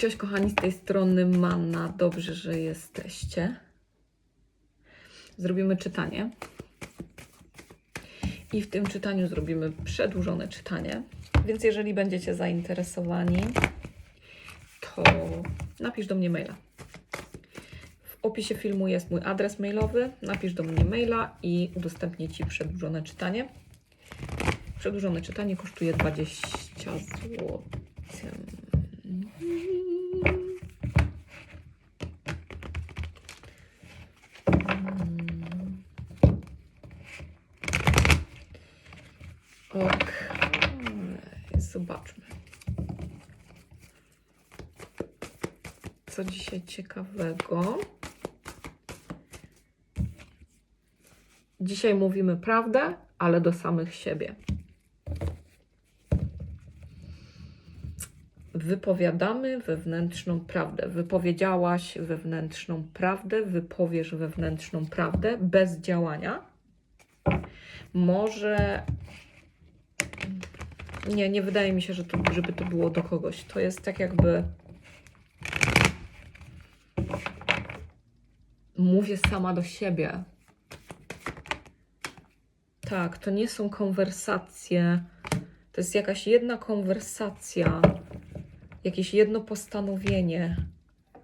Cześć kochani, z tej strony Manna. Dobrze, że jesteście. Zrobimy czytanie. I w tym czytaniu zrobimy przedłużone czytanie. Więc jeżeli będziecie zainteresowani, to napisz do mnie maila. W opisie filmu jest mój adres mailowy. Napisz do mnie maila i udostępnię Ci przedłużone czytanie. Przedłużone czytanie kosztuje 20 zł. Co dzisiaj ciekawego? Dzisiaj mówimy prawdę, ale do samych siebie. Wypowiadamy wewnętrzną prawdę. Wypowiedziałaś wewnętrzną prawdę, wypowiesz wewnętrzną prawdę bez działania. Może. Nie, nie wydaje mi się, że to, żeby to było do kogoś. To jest tak jakby. Mówię sama do siebie. Tak, to nie są konwersacje. To jest jakaś jedna konwersacja, jakieś jedno postanowienie,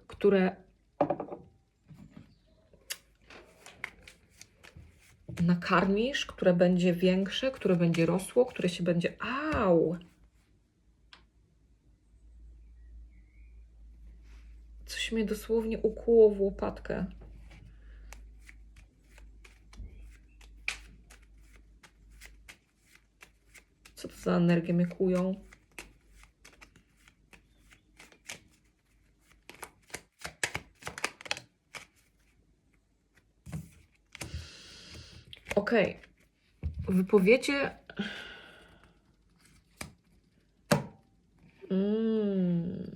które nakarmisz, które będzie większe, które będzie rosło, które się będzie. Au! Coś mnie dosłownie ukuło w łopatkę. Co to za energię mnie kują? Okej. Wypowiecie. Mm.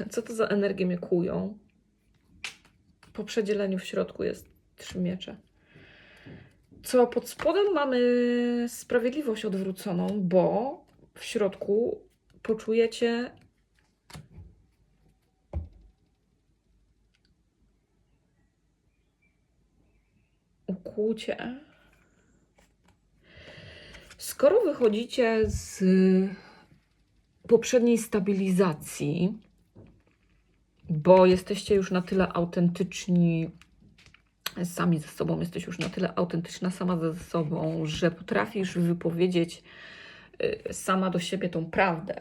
Co to za energię mnie kują? Po przedzieleniu w środku jest trzy miecze. Co pod spodem mamy sprawiedliwość odwróconą, bo w środku poczujecie ukłucie. Skoro wychodzicie z poprzedniej stabilizacji, bo jesteście już na tyle autentyczni sami ze sobą, jesteś już na tyle autentyczna sama ze sobą, że potrafisz wypowiedzieć y, sama do siebie tą prawdę,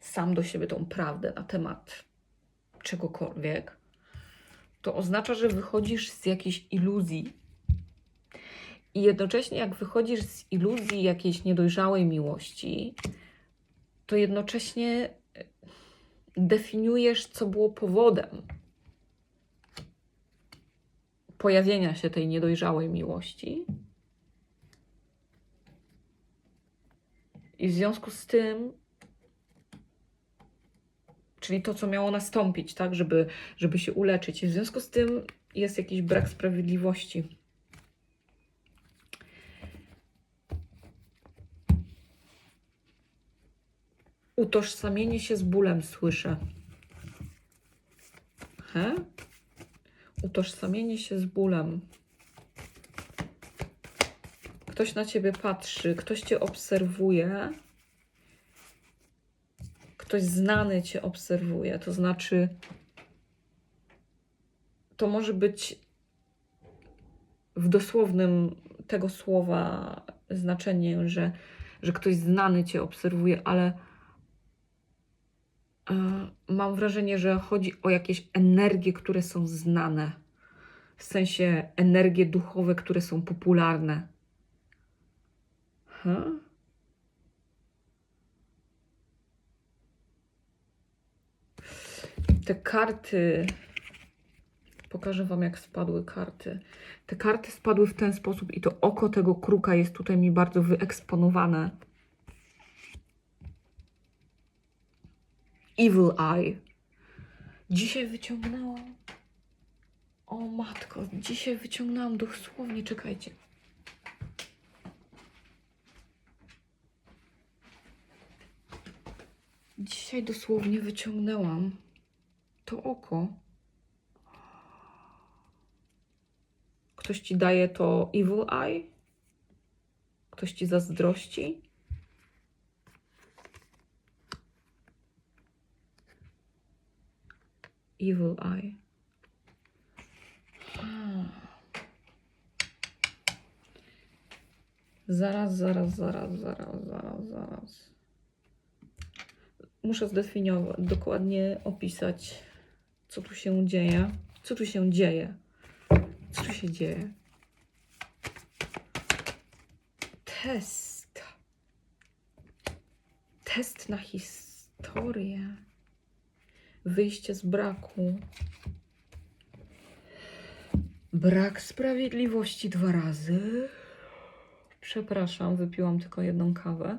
sam do siebie tą prawdę na temat czegokolwiek, to oznacza, że wychodzisz z jakiejś iluzji. I jednocześnie, jak wychodzisz z iluzji jakiejś niedojrzałej miłości, to jednocześnie y, definiujesz, co było powodem pojawienia się tej niedojrzałej miłości. I w związku z tym, czyli to, co miało nastąpić, tak, żeby, żeby się uleczyć, i w związku z tym jest jakiś brak sprawiedliwości. Utożsamienie się z bólem słyszę. He? Utożsamienie się z bólem. Ktoś na ciebie patrzy, ktoś cię obserwuje. Ktoś znany cię obserwuje. To znaczy, to może być w dosłownym tego słowa znaczeniu, że, że ktoś znany cię obserwuje, ale mam wrażenie, że chodzi o jakieś energie, które są znane. W sensie energie duchowe, które są popularne. Ha? Te karty. Pokażę Wam, jak spadły karty. Te karty spadły w ten sposób, i to oko tego kruka jest tutaj mi bardzo wyeksponowane. Evil Eye. Dzisiaj wyciągnęłam. O matko, dzisiaj wyciągnęłam dosłownie, czekajcie. Dzisiaj dosłownie wyciągnęłam to oko. Ktoś ci daje to evil eye? Ktoś ci zazdrości? Evil eye. Zaraz, zaraz, zaraz, zaraz, zaraz, zaraz. Muszę zdefiniować, dokładnie opisać, co tu się dzieje. Co tu się dzieje? Co tu się dzieje? Test. Test na historię. Wyjście z braku. Brak sprawiedliwości dwa razy. Przepraszam, wypiłam tylko jedną kawę.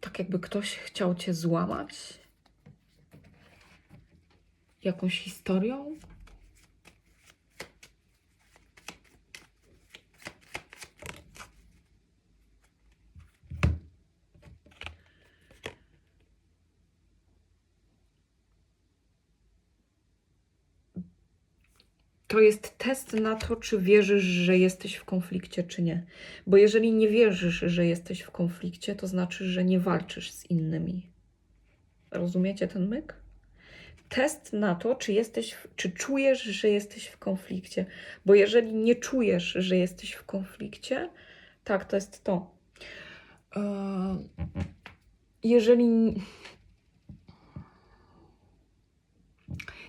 Tak jakby ktoś chciał cię złamać? Jakąś historią? to jest test na to, czy wierzysz, że jesteś w konflikcie, czy nie. Bo jeżeli nie wierzysz, że jesteś w konflikcie, to znaczy, że nie walczysz z innymi. Rozumiecie ten myk? Test na to, czy jesteś, czy czujesz, że jesteś w konflikcie. Bo jeżeli nie czujesz, że jesteś w konflikcie, tak, to jest to. Eee, Jeżeli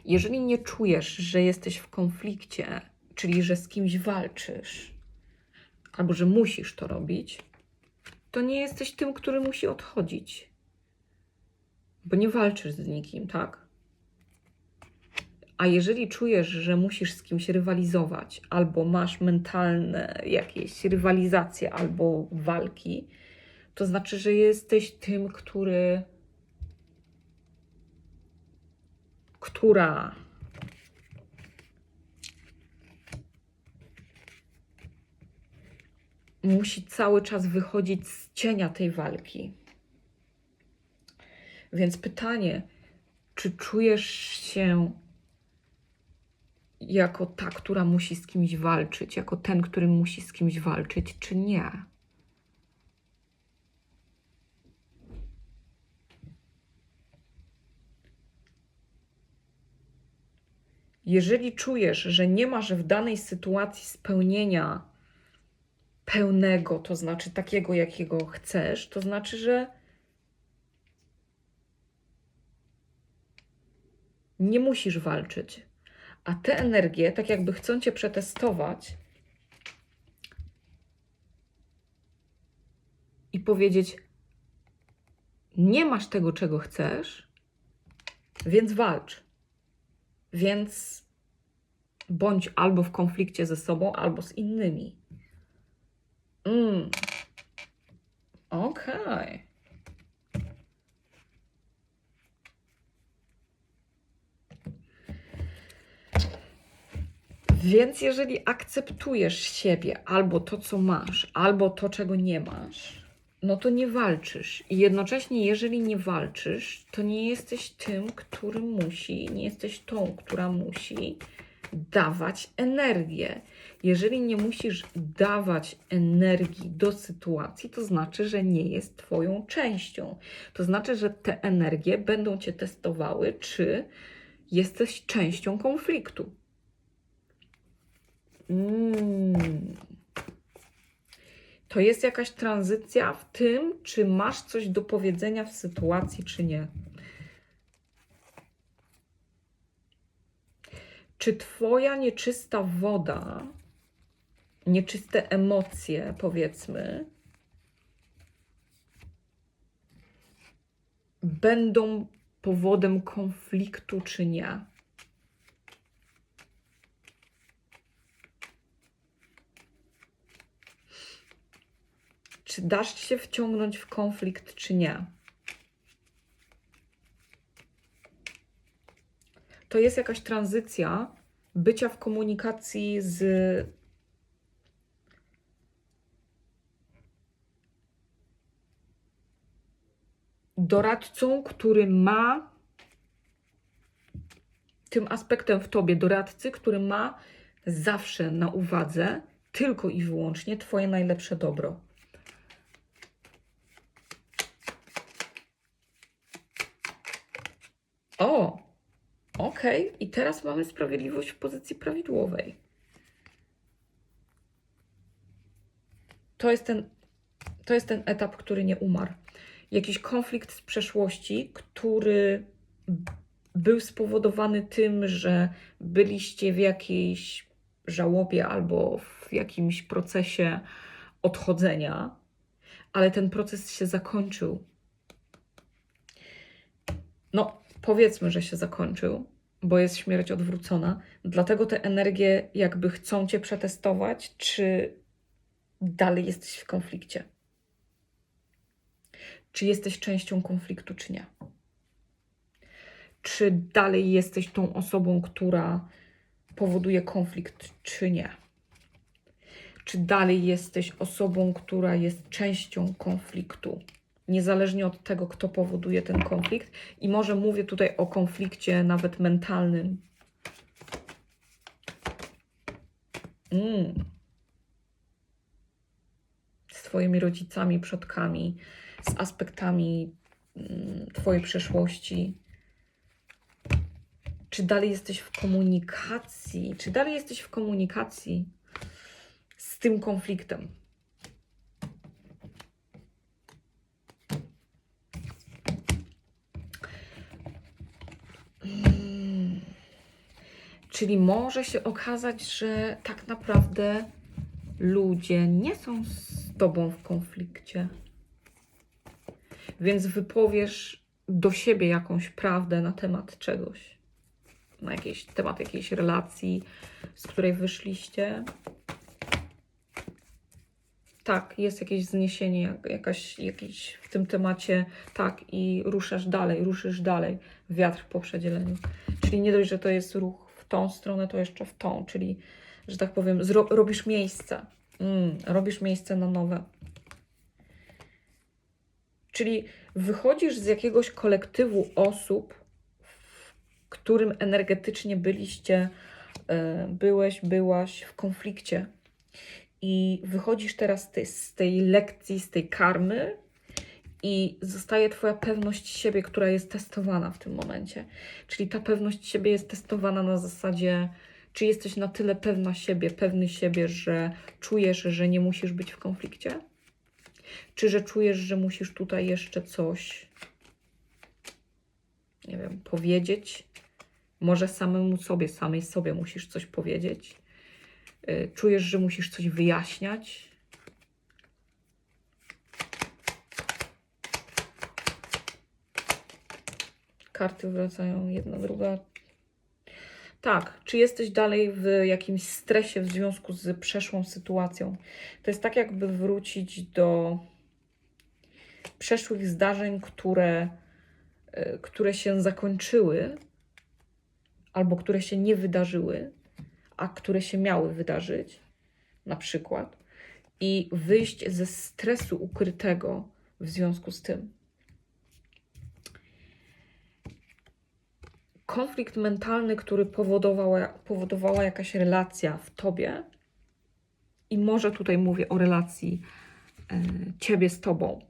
jeżeli nie czujesz, że jesteś w konflikcie, czyli że z kimś walczysz, albo że musisz to robić, to nie jesteś tym, który musi odchodzić. Bo nie walczysz z nikim, tak? A jeżeli czujesz, że musisz z kimś rywalizować, albo masz mentalne jakieś rywalizacje, albo walki, to znaczy, że jesteś tym, który która musi cały czas wychodzić z cienia tej walki. Więc pytanie, czy czujesz się jako ta, która musi z kimś walczyć, jako ten, który musi z kimś walczyć, czy nie? Jeżeli czujesz, że nie masz w danej sytuacji spełnienia pełnego, to znaczy takiego, jakiego chcesz, to znaczy, że nie musisz walczyć. A te energie, tak jakby chcą cię przetestować i powiedzieć: Nie masz tego, czego chcesz, więc walcz. Więc bądź albo w konflikcie ze sobą, albo z innymi. Mm. Okej. Więc jeżeli akceptujesz siebie, albo to, co masz, albo to, czego nie masz, no to nie walczysz. I jednocześnie, jeżeli nie walczysz, to nie jesteś tym, który musi, nie jesteś tą, która musi dawać energię. Jeżeli nie musisz dawać energii do sytuacji, to znaczy, że nie jest Twoją częścią. To znaczy, że te energie będą Cię testowały, czy jesteś częścią konfliktu. Mm. To jest jakaś tranzycja w tym, czy masz coś do powiedzenia w sytuacji, czy nie. Czy Twoja nieczysta woda, nieczyste emocje, powiedzmy, będą powodem konfliktu, czy nie? Czy dasz się wciągnąć w konflikt, czy nie? to jest jakaś tranzycja bycia w komunikacji z doradcą, który ma tym aspektem w tobie doradcy, który ma zawsze na uwadze tylko i wyłącznie Twoje najlepsze dobro. O, okej. I teraz mamy sprawiedliwość w pozycji prawidłowej. To jest ten, to jest ten etap, który nie umarł. Jakiś konflikt z przeszłości, który był spowodowany tym, że byliście w jakiejś żałobie albo w jakimś procesie odchodzenia, ale ten proces się zakończył. No, powiedzmy, że się zakończył, bo jest śmierć odwrócona. Dlatego te energie jakby chcą cię przetestować, czy dalej jesteś w konflikcie. Czy jesteś częścią konfliktu, czy nie czy dalej jesteś tą osobą, która powoduje konflikt, czy nie. Czy dalej jesteś osobą, która jest częścią konfliktu, niezależnie od tego, kto powoduje ten konflikt. I może mówię tutaj o konflikcie nawet mentalnym. Mm. Z Twoimi rodzicami, przodkami, z aspektami mm, Twojej przeszłości czy dalej jesteś w komunikacji? Czy dalej jesteś w komunikacji z tym konfliktem? Czyli może się okazać, że tak naprawdę ludzie nie są z tobą w konflikcie. Więc wypowiesz do siebie jakąś prawdę na temat czegoś na jakiś temat jakiejś relacji, z której wyszliście. Tak, jest jakieś zniesienie, jak- jakaś, jakiś w tym temacie, tak, i ruszasz dalej, ruszysz dalej, wiatr po przedzieleniu. Czyli nie dość, że to jest ruch tą stronę, to jeszcze w tą, czyli, że tak powiem, robisz miejsce, mm, robisz miejsce na nowe. Czyli wychodzisz z jakiegoś kolektywu osób, którym energetycznie byliście, e, byłeś, byłaś w konflikcie. I wychodzisz teraz z tej lekcji, z tej karmy, i zostaje Twoja pewność siebie, która jest testowana w tym momencie. Czyli ta pewność siebie jest testowana na zasadzie, czy jesteś na tyle pewna siebie, pewny siebie, że czujesz, że nie musisz być w konflikcie? Czy że czujesz, że musisz tutaj jeszcze coś, nie wiem, powiedzieć? Może samemu sobie, samej sobie musisz coś powiedzieć. Y, Czujesz, że musisz coś wyjaśniać. Karty wracają jedna, druga. Tak, czy jesteś dalej w jakimś stresie w związku z przeszłą sytuacją? To jest tak, jakby wrócić do przeszłych zdarzeń, które, y, które się zakończyły, albo które się nie wydarzyły, a które się miały wydarzyć, na przykład, i wyjść ze stresu ukrytego w związku z tym. Konflikt mentalny, który powodowała, powodowała jakaś relacja w tobie, i może tutaj mówię o relacji e, ciebie z tobą.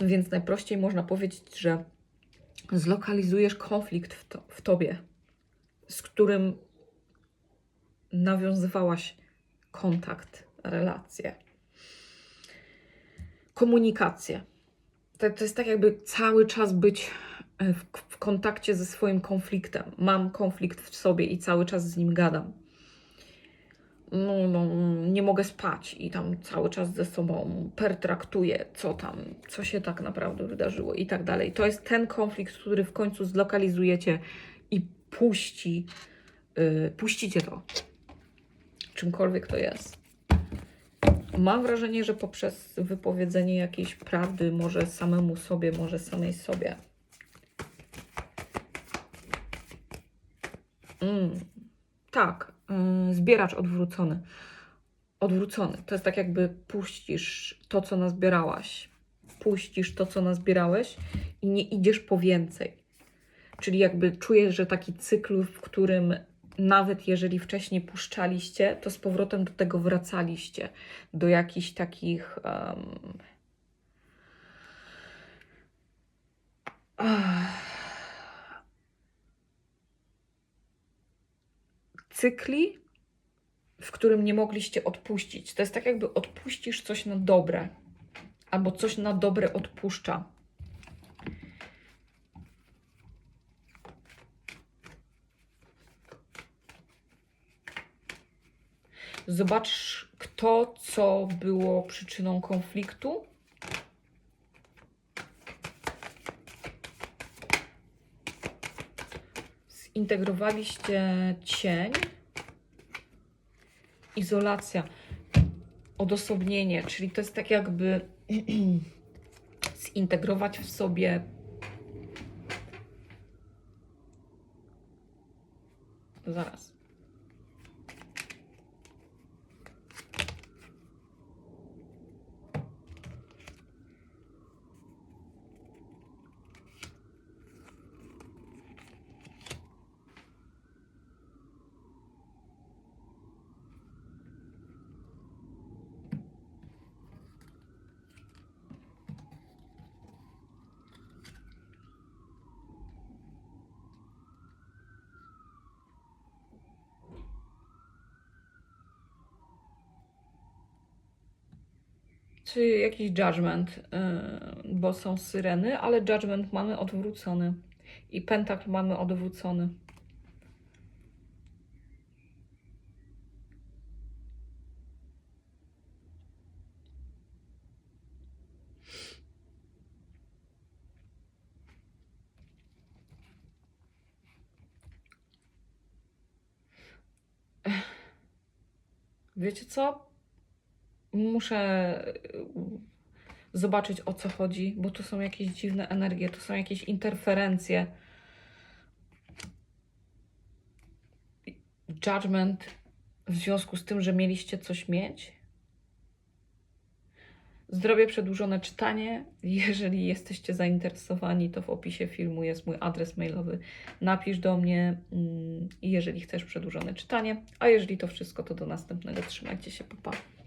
Więc najprościej można powiedzieć, że zlokalizujesz konflikt w, to, w tobie, z którym nawiązywałaś kontakt, relację, komunikację. To, to jest tak, jakby cały czas być e, w, w kontakcie ze swoim konfliktem. Mam konflikt w sobie i cały czas z nim gadam no, no, nie mogę spać i tam cały czas ze sobą pertraktuję, co tam, co się tak naprawdę wydarzyło i tak dalej. To jest ten konflikt, który w końcu zlokalizujecie i puści, yy, puścicie to. Czymkolwiek to jest. Mam wrażenie, że poprzez wypowiedzenie jakiejś prawdy, może samemu sobie, może samej sobie. Mm, tak, yy, zbieracz odwrócony. Odwrócony. To jest tak, jakby puścisz to, co nazbierałaś. Puścisz to, co nazbierałeś i nie idziesz po więcej. Czyli jakby czujesz, że taki cykl, w którym nawet jeżeli wcześniej puszczaliście, to z powrotem do tego wracaliście. Do jakichś takich. ach, cykli, w którym nie mogliście odpuścić. To jest tak, jakby odpuścisz coś na dobre, albo coś na dobre odpuszcza. Zobacz, kto, co było przyczyną konfliktu. Zintegrowaliście cień, izolacja, odosobnienie, czyli to jest tak jakby zintegrować w sobie zaraz. Czy jakiś judgment, yy, bo są syreny, ale judgment mamy odwrócony i pentakl mamy odwrócony. Wiecie co? Muszę y, zobaczyć o co chodzi, bo tu są jakieś dziwne energie, tu są jakieś interferencje. Judgment w związku z tym, że mieliście coś mieć. Zrobię przedłużone czytanie. Jeżeli jesteście zainteresowani, to w opisie filmu jest mój adres mailowy. Napisz do mnie, mm, jeżeli chcesz przedłużone czytanie. A jeżeli to wszystko, to do następnego. Trzymajcie się, papa. Pa.